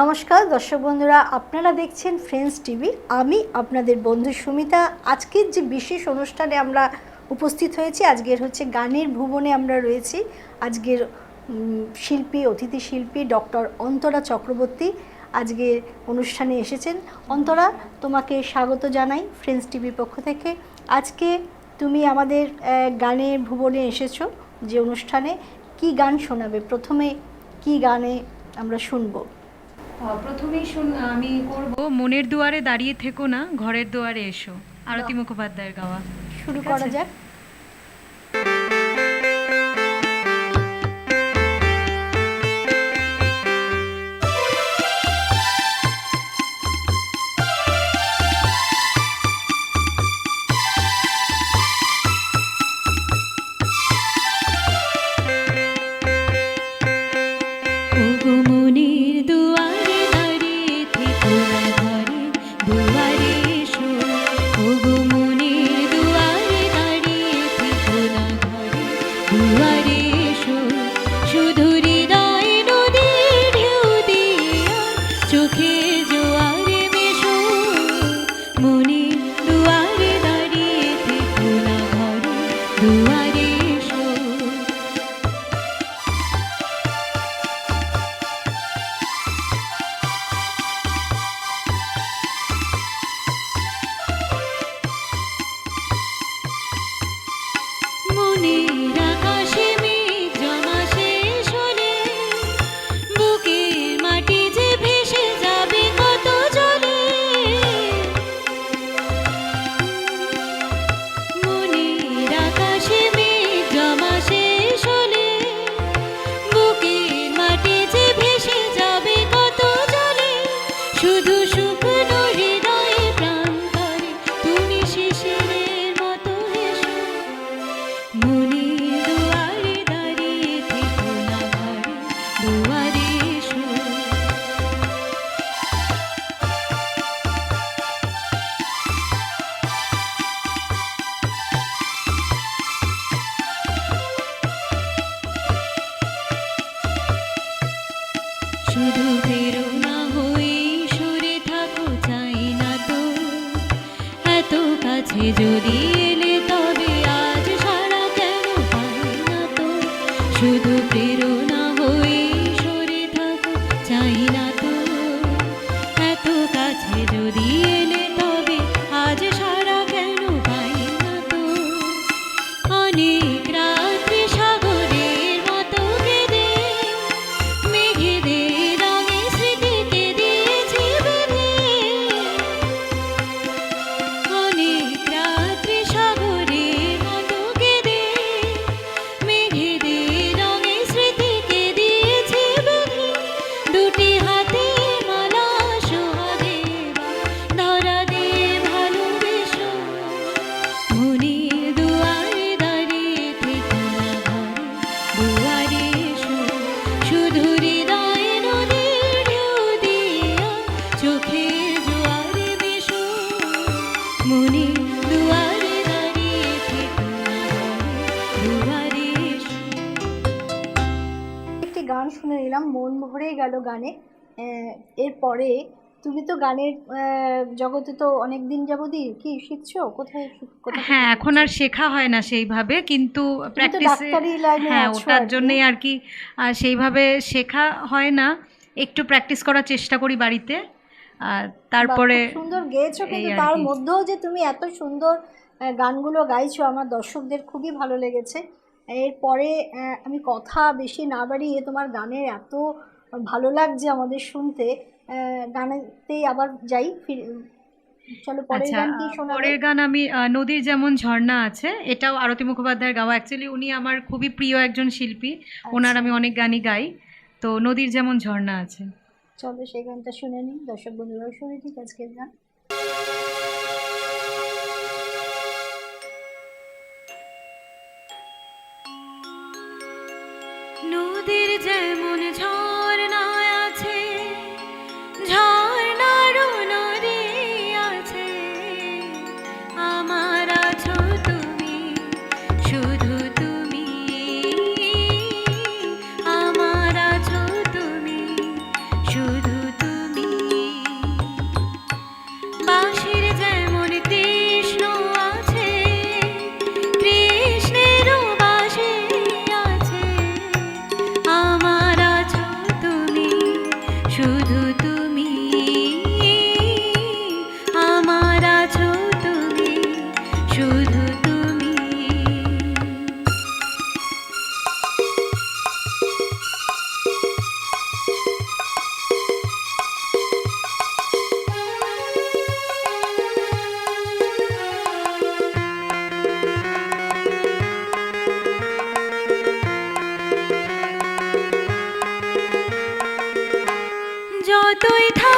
নমস্কার, দর্শক বন্ধুরা, আপনারা দেখছেন ফ্রেন্ডস টিভি আমি আপনাদের বন্ধু সুমিতা। আজকের যে বিশেষ অনুষ্ঠানে আমরা উপস্থিত হয়েছি, আজকের হচ্ছে গানের ভুবনে আমরা রয়েছি। আজকের শিল্পী, অতিথি শিল্পী ডক্টর অন্তরা চক্রবর্তী আজকের অনুষ্ঠানে এসেছেন। অন্তরা, তোমাকে স্বাগত জানাই ফ্রেন্ডস টিভির পক্ষ থেকে। আজকে তুমি আমাদের গানের ভুবনে এসেছ যে অনুষ্ঠানে। কি গান শোনাবে? প্রথমে কি গানে আমরা শুনব? প্রথমেই শুন আমি করব মনের দুয়ারে দাঁড়িয়ে থেকো না ঘরের দুয়ারে এসো। আরতি মুখোপাধ্যায়ের গাওয়া। শুরু করা যাক। একটি গান শুনে নিলাম মন ভরে গেল গানে। এরপরে তুমি তো গানের জগতে তো অনেক দিন যাবতই কি শিখছো? কোথায় হ্যাঁ এখন আর শেখা হয় না সেইভাবে কিন্তু প্র্যাকটিসে হ্যাঁ ওটার। জন্যই আর কি সেইভাবে শেখা হয় না। একটু প্র্যাকটিস করার চেষ্টা করি বাড়িতে। আর তারপরে সুন্দর গেয়েছো কিন্তু তার মধ্যেও যে তুমি এত সুন্দর গানগুলো গাইছো আমার দর্শকদের খুবই ভালো লেগেছে। এরপরে আমি কথা বেশি না বাড়িয়ে তোমার গানের এত ভালো লাগছে আমাদের শুনতে গানেতেই আবার যাই ফিরে চলো পরের আচ্ছা গান কি শোনাবে? পরের গান আমি নদীর যেমন ঝর্ণা আছে এটাও আরতি মুখোপাধ্যায়ের গাওয়া। অ্যাকচুয়ালি উনি আমার খুবই প্রিয় একজন শিল্পী ওনার আচ্ছা। আমি অনেক গানই গাই। তো নদীর যেমন ঝর্ণা আছে। চলো সেই গানটা শুনে নিই। দর্শক বন্ধুরাও শুনে ঠিক আজকের গান। নদীর যেমন ঝর্ণা যতই থাকো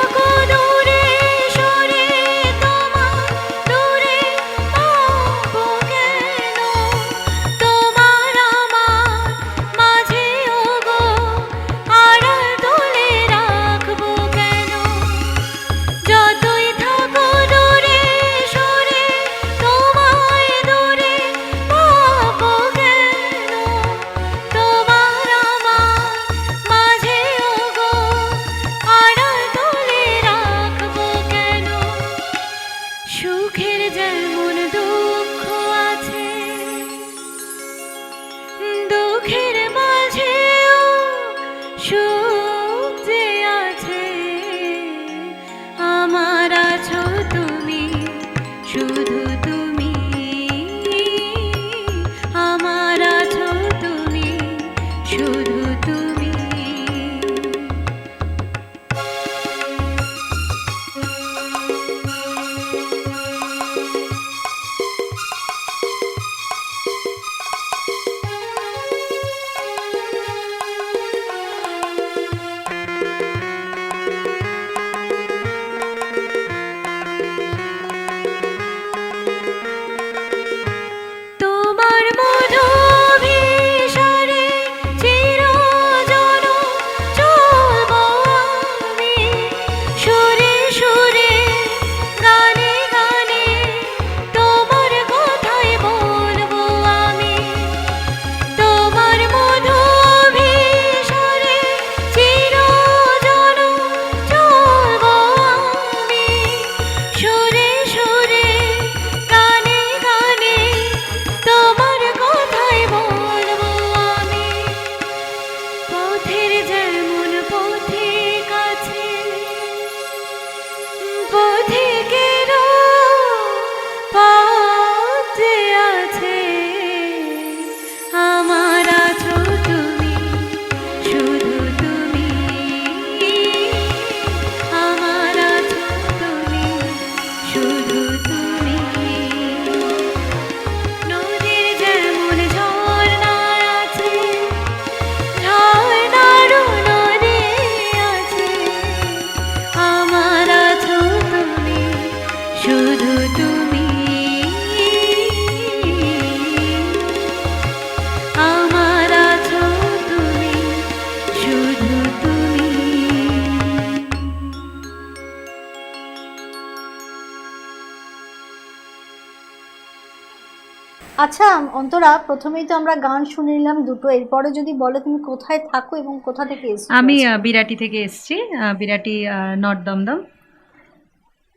আচ্ছা অন্তরা প্রথমেই তো আমরা গান শুনে নিলাম দুটো। এরপরে যদি বলো তুমি কোথায় থাকো এবং কোথা থেকে এসছো? আমি আহ, বিরাটি থেকে এসেছি। আহ, বিরাটি নর্থ দমদম।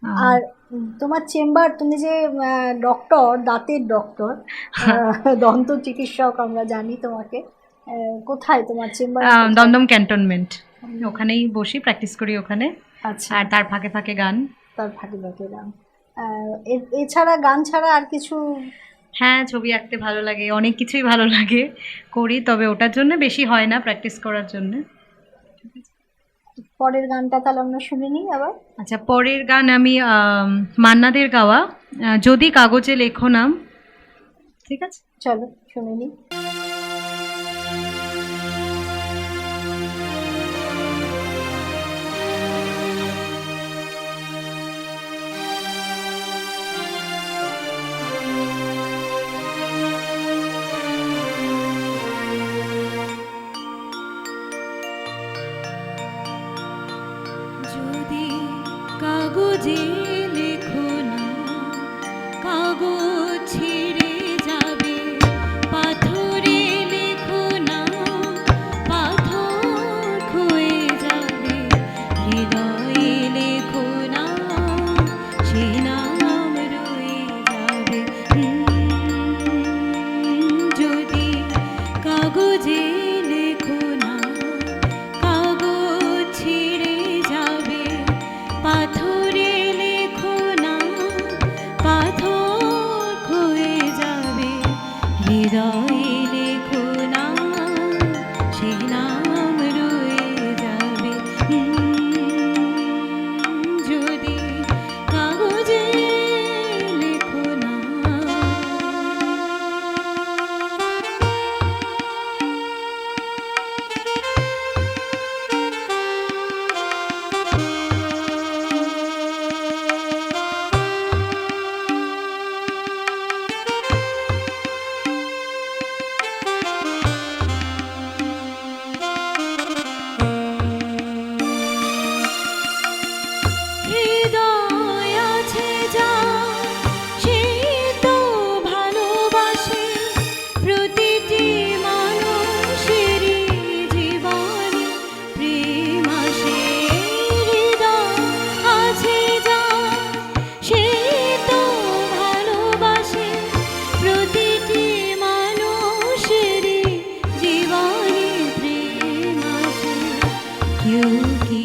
আহ, আর তোমার চেম্বার তুমি যে ডক্টর দাঁতের ডক্টর দন্ত চিকিৎসক আমরা জানি তোমাকে। আহ, কোথায় তোমার চেম্বার? আহ, দমদম ক্যান্টনমেন্ট। ওখানেই বসি প্র্যাকটিস করি ওখানে। আচ্ছা। আর তার ফাঁকে ফাঁকে গান। তার ফাঁকে ফাঁকে গান। আহ, এ- এছাড়া গান ছাড়া আর কিছু হ্যাঁ ছবি আঁকতে ভালো লাগে অনেক কিছুই ভালো লাগে করি তবে ওটার জন্য বেশি হয় না প্র্যাকটিস করার জন্য। পরের গানটা তাহলে আমরা শুনে নিই আবার। আচ্ছা পরের গান আমি মান্নাদের গাওয়া যদি কাগজে লেখো নাম। ঠিক আছে? চলো শুনে নিই। you.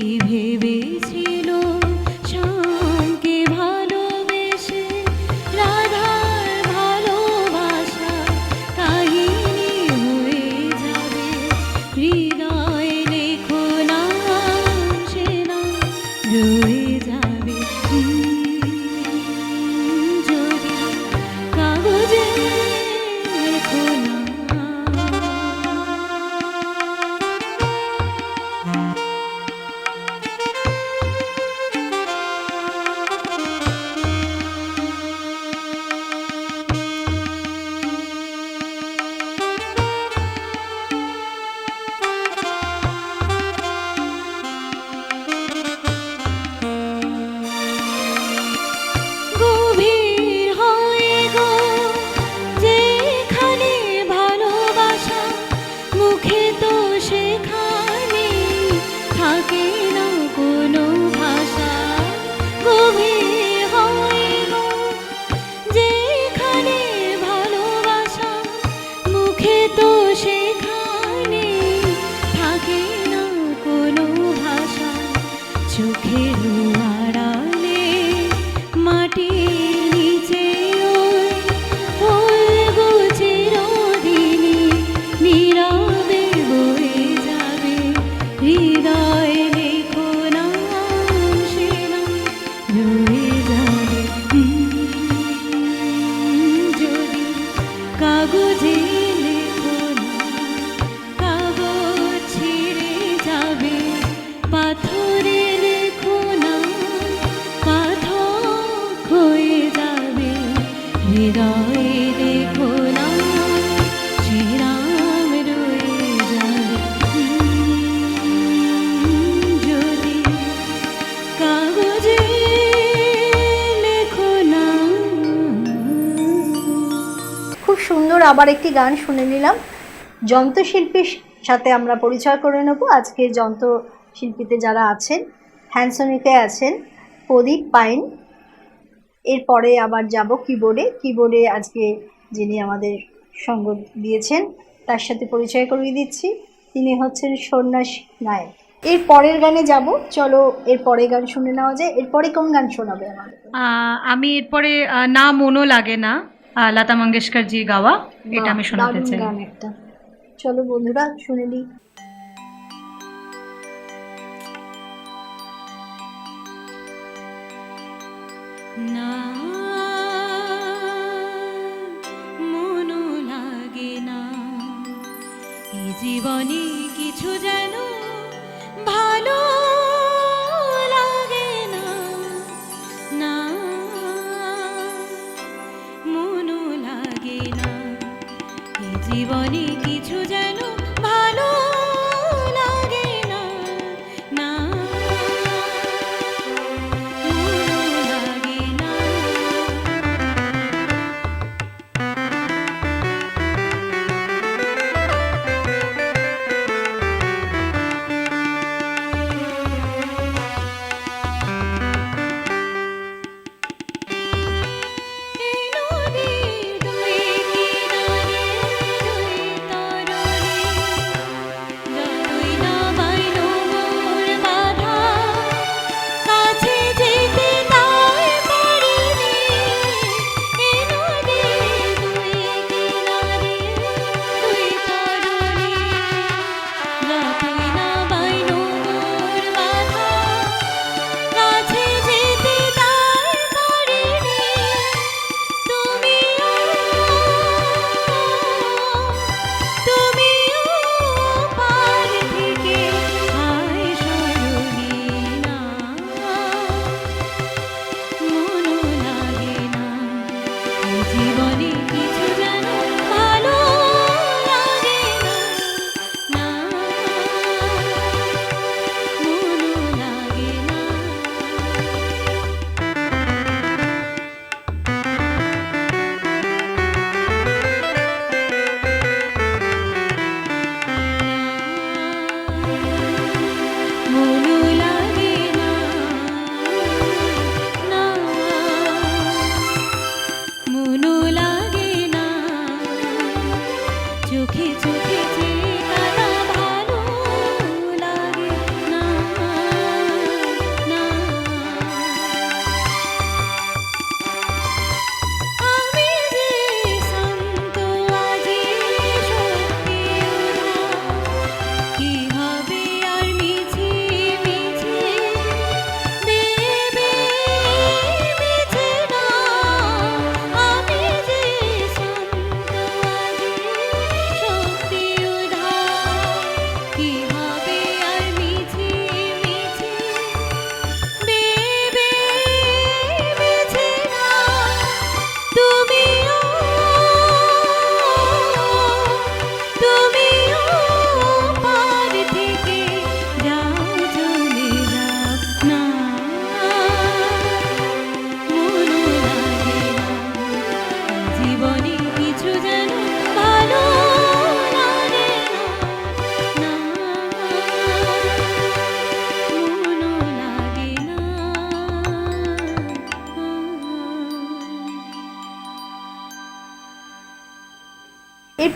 সুন্দর আবার একটি গান শুনে নিলাম। যন্ত্রশিল্পীর সাথে আমরা পরিচয় করে নেব। আজকে যন্ত্রশিল্পীতে যারা আছেন হ্যান্ডসনিকে আছেন, প্রদীপ পাইন। এরপরে আবার যাব কিবোর্ডে কিবোর্ডে আজকে যিনি আমাদের সঙ্গ দিয়েছেন, তার সাথে পরিচয় করিয়ে দিচ্ছি। তিনি হচ্ছেন সন্ন্যাস নায়ক। এর পরের গানে যাব। চলো, এর পরের গান শুনে নেওয়া যায়। এরপরে কোন গান শোনাবে আমাদের? আমি এরপরে না মনও লাগে না। লতা মঙ্গেশকর জি গাওয়া এটা আমি শোনাতে চাই। গান একটা। চলো বন্ধুরা শুনে নিই। না মনো লাগে না। এই জীবনে কিছু যেন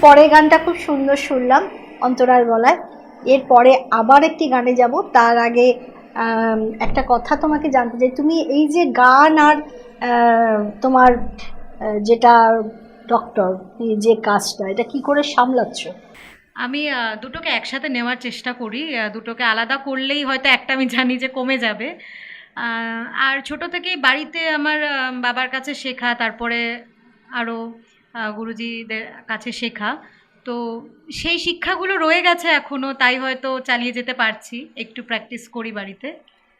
পরের গানটা খুব সুন্দর শুনলাম অন্তরার গলায়। এরপরে আবার একটি গানে যাব। তার আগে একটা কথা তোমাকে জানতে চাই। তুমি এই যে গান আর তোমার যেটা ডক্টর যে কাজটা, এটা কি করে সামলাচ্ছ? আমি দুটোকে একসাথে নেওয়ার চেষ্টা করি। দুটোকে আলাদা করলেই হয়তো একটা আমি জানি যে কমে যাবে। আর ছোট থেকেই বাড়িতে আমার বাবার কাছে শেখা, তারপরে আরও গুরুজিদের কাছে শেখা। তো সেই শিক্ষাগুলো রয়ে গেছে এখনও তাই হয়তো চালিয়ে যেতে পারছি একটু প্র্যাকটিস করি বাড়িতে।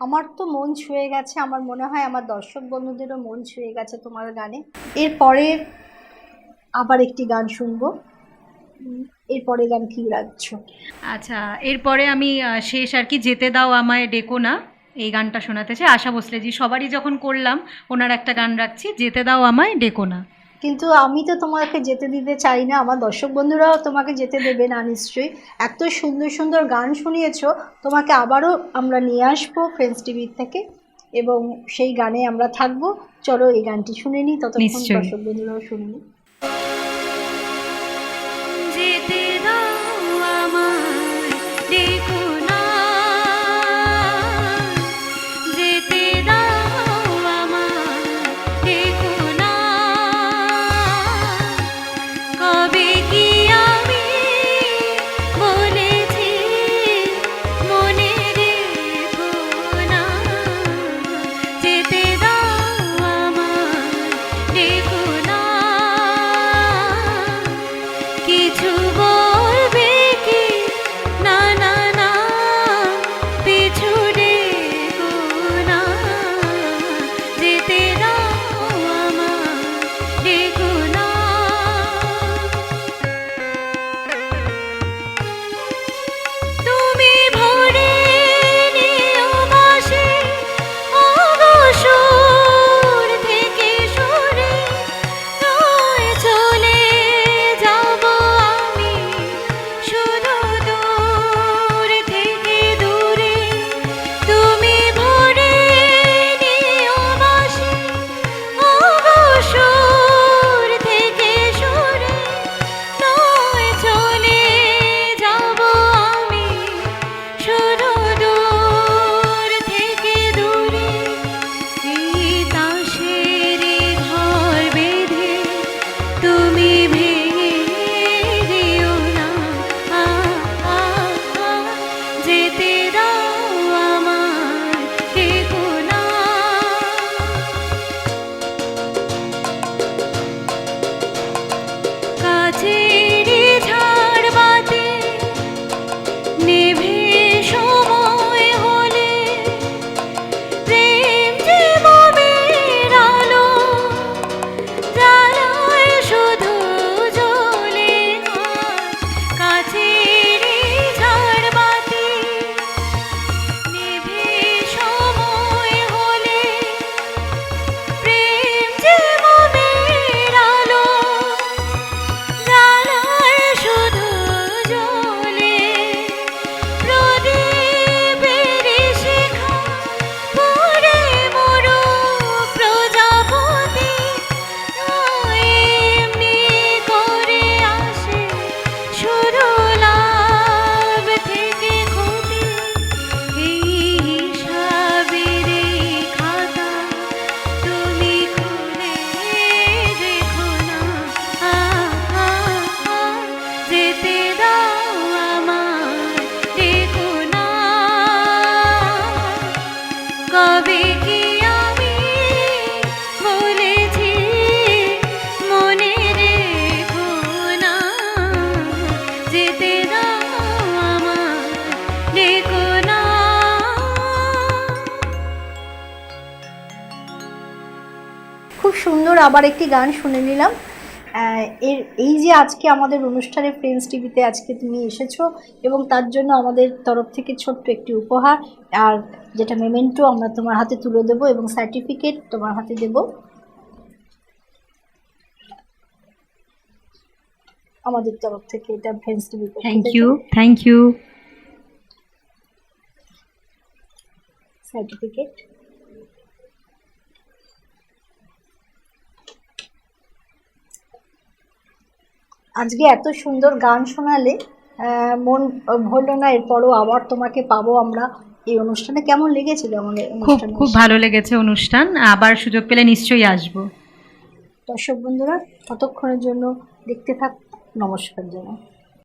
আমার তো মন ছুঁয়ে গেছে আমার মনে হয় আমার দর্শক বন্ধুদেরও মন ছুঁয়ে গেছে তোমার গানে। এরপরে আবার একটি গান শুনব। এরপরে গান কি রাখছো? আচ্ছা এরপরে আমি শেষ আর কি যেতে দাও আমায় ডেকো না এই গানটা শোনাতে চাই। আশা ভোসলেজি সবারই যখন করলাম ওনার একটা গান রাখছি যেতে দাও আমায় ডেকো না। কিন্তু আমি তো তোমাকে যেতে দিতে চাই না। আমার দর্শক বন্ধুরাও তোমাকে যেতে দেবে না নিশ্চয়ই। এত সুন্দর সুন্দর গান শুনিয়েছ। তোমাকে আবারও আমরা নিয়ে আসব ফ্রেন্ডস টিভির থেকে এবং সেই গানে আমরা থাকব। চলো এই গানটি শুনে নিই। ততক্ষণ দর্শক বন্ধুরাও শুনিনি। নিই ডেকো আবার একটি গান শুনে নিলাম। এর এই যে আজকে আমাদের অনুষ্ঠানে ফ্রেন্ডস টিভিতে আজকে তুমি এসেছ এবং তার জন্য আমাদের তরফ থেকে ছোট্ট একটি উপহার। আর যেটা মেমেন্টো আমরা তোমার হাতে তুলে দেবো এবং সার্টিফিকেট তোমার হাতে দেব। আমাদের তরফ থেকে এটা friends TV thank you thank you certificate আজকে এত সুন্দর গান শোনালে মন ভরল না এরপরও আবার তোমাকে পাবো আমরা। এই অনুষ্ঠানে কেমন লেগেছিল আমাদের খুব খুব ভালো লেগেছে অনুষ্ঠান আবার সুযোগ পেলে নিশ্চয়ই আসব। দর্শক বন্ধুরা ততক্ষণের জন্য দেখতে থাক নমস্কার জানাই।